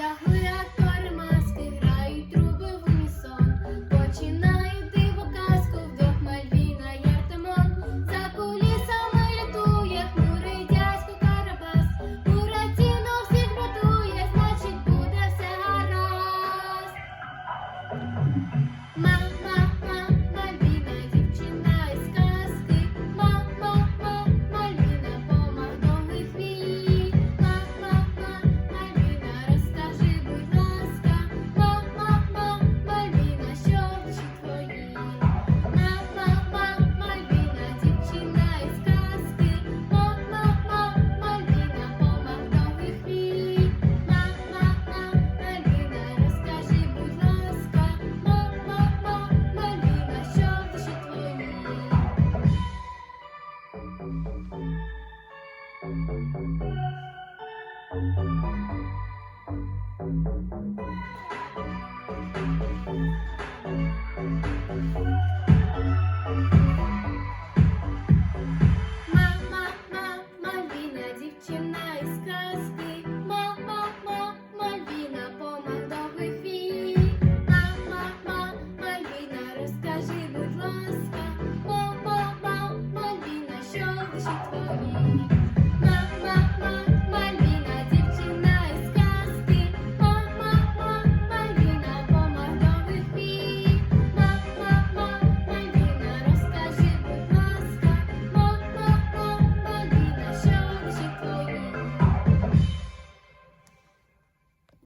Dahlia. Мама, мама, малина дівчина. Thank you.